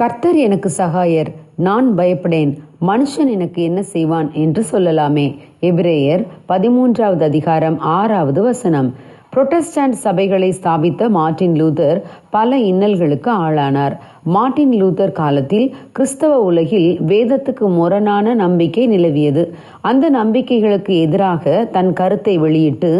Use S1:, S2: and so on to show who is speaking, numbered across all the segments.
S1: கர்த்தர் எனக்கு சகாயர் நான் பயப்படேன். மனுஷன் எனக்கு என்ன செய்வான் என்று சொல்லலாமே. எபிரேயர் பதிமூன்றாவது அதிகாரம் ஆறாவது வசனம். புரொட்டஸ்டாண்ட் சபைகளை ஸ்தாபித்த மார்ட்டின் லூதர் பல இன்னல்களுக்கு ஆளானார். மார்ட்டின் லூதர் காலத்தில் கிறிஸ்தவ உலகில் வேதத்துக்கு முரணான நம்பிக்கை நிலவியது. அந்த நம்பிக்கைகளுக்கு எதிராக தன் கருத்தை வெளியிட்டு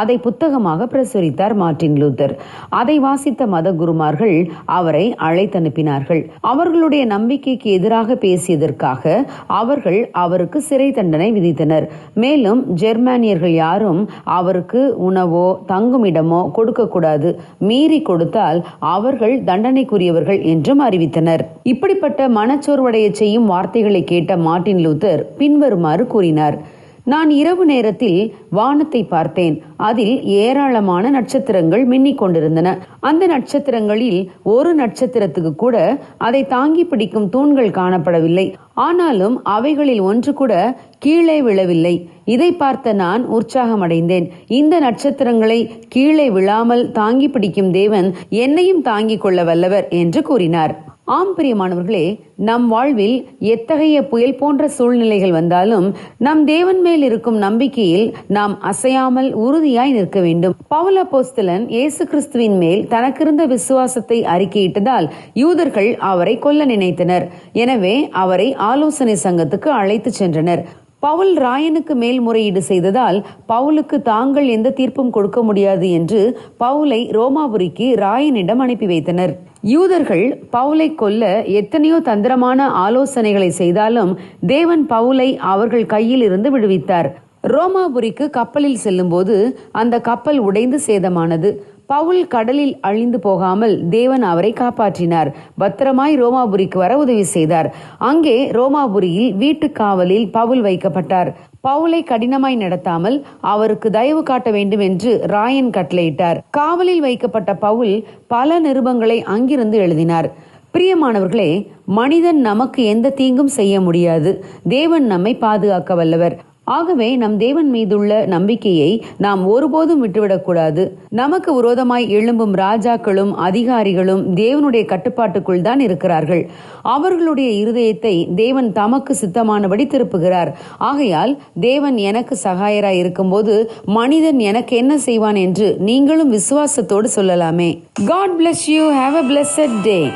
S1: அதை புத்தகமாக பிரசுரித்தார் மார்ட்டின் லூதர். அதை வாசித்த மத குருமார்கள் அவரை அழைத்தனுப்பினார்கள். அவர்களுடைய நம்பிக்கைக்கு எதிராக பேசியதற்காக அவர்கள் அவருக்கு சிறை தண்டனை விதித்தனர். மேலும் ஜெர்மானியர்கள் யாரும் அவருக்கு உணவோ தங்குமிடமோ கொடுக்கக்கூடாது. மீறி கொடுத்தால் அவர்கள் தண்டனைக்குரியவர்கள் என்றும் அறிவித்தனர். இப்படிப்பட்ட மனச்சோர்வடைய செய்யும் வார்த்தைகளை கேட்ட மார்ட்டின் லூத்தர் பின்வருமாறு கூறினார். நான் இரவு நேரத்தில் வானத்தை பார்த்தேன். அதில் ஏராளமான நட்சத்திரங்கள் மின்னிக் கொண்டிருந்தன. அந்த நட்சத்திரங்களில் ஒரு நட்சத்திரத்துக்கு கூட அதை தாங்கி பிடிக்கும் தூண்கள் காணப்படவில்லை. ஆனாலும் அவைகளில் ஒன்று கூட கீழே விழவில்லை. இதை பார்த்த நான் உற்சாகமடைந்தேன். இந்த நட்சத்திரங்களை கீழே விழாமல் தாங்கி பிடிக்கும் தேவன் என்னையும் தாங்கிக் கொள்ள வல்லவர் என்று கூறினார். ஆம் பிரியமானவர்களே நம் வாழ்வில் எத்தகைய புயல் போன்ற சூழ்நிலைகள் வந்தாலும் நம் தேவன் மேல் இருக்கும் நம்பிக்கையில் நாம் அசையாமல் உறுதியாய் நிற்க வேண்டும். பவுல போஸ்தலன் இயேசு கிறிஸ்துவின் மேல் தனக்கிருந்த விசுவாசத்தை அறிக்கையிட்டதால் யூதர்கள் அவரை கொல்ல நினைத்தனர். எனவே அவரை ஆலோசனை சங்கத்துக்கு அழைத்து சென்றனர். பவுல் ராயனுக்கு மேல்முறையீடு செய்ததால் பவுலுக்கு தாங்கள் எந்த தீர்ப்பும் கொடுக்க முடியாது என்று பவுலை ரோமாபுரிக்கு ராயனிடம் அனுப்பி வைத்தனர். யூதர்கள் பவுலை கொல்ல எத்தனையோ தந்திரமான ஆலோசனைகளை செய்தாலும் தேவன் பவுலை அவர்கள் கையில் இருந்து விடுவித்தார். ரோமாபுரிக்கு கப்பலில் செல்லும்போது அந்த கப்பல் உடைந்து சேதமானது. பவுல் கடலில் அழிந்து போகாமல் தேவன் அவரை காப்பாற்றினார். பத்திரமாய் ரோமாபுரிக்கு வர உதவி செய்தார். அங்கே ரோமாபுரியில் வீட்டு காவலில் பவுல் வைக்கப்பட்டார். பவுலை கடினமாய் நடத்தாமல் அவருக்கு தயவு காட்ட வேண்டும் என்று ராயன் கட்டளையிட்டார். காவலில் வைக்கப்பட்ட பவுல் பல நிருபங்களை அங்கிருந்து எழுதினார். பிரியமானவர்களே மனிதன் நமக்கு எந்த தீங்கும் செய்ய முடியாது. தேவன் நம்மை பாதுகாக்க வல்லவர். ஆகவே நம் தேவன் மீதுள்ள நம்பிக்கையை நாம் ஒருபோதும் விட்டுவிடக்கூடாது. நமக்கு விரோதமாய் எழும்பும் ராஜாக்களும் அதிகாரிகளும் தேவனுடைய கட்டுப்பாட்டுக்குள் தான் இருக்கிறார்கள். அவர்களுடைய இருதயத்தை தேவன் தமக்கு சித்தமானபடி திருப்புகிறார். ஆகையால் தேவன் எனக்கு சகாயராய் இருக்கும்போது மனிதன் எனக்கு என்ன செய்வான் என்று நீங்களும் விசுவாசத்தோடு சொல்லலாமே. God bless you have a blessed day